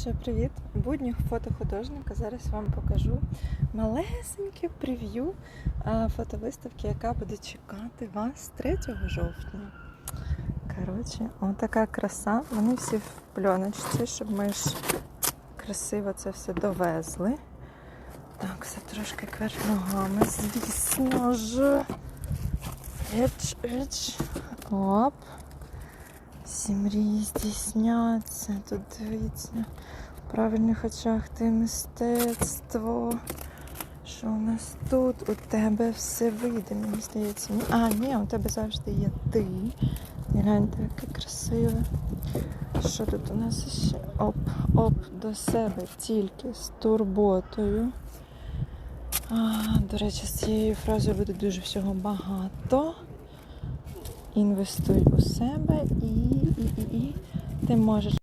Ще привіт! Будніх фотохудожника. Зараз вам покажу малесеньке прев'ю фотовиставки, яка буде чекати вас 3 жовтня. Коротше, отака краса. Вони всі в пленочці, щоб ми ж красиво це все довезли. Так, все трошки кверх ногами, звісно ж. Еч, еч. Оп. Всі мрії здійсняться. Тут дивіться. В правильних очах ти мистецтво. Що у нас тут? У тебе все вийде, мені здається. А, ні, у тебе завжди є ти. Гляньте, яке красиве. Що тут у нас ще? Оп, оп, до себе тільки з турботою. А, до речі, з цією фразою буде дуже всього багато. Інвестуй у себе і, і, і, і ти можеш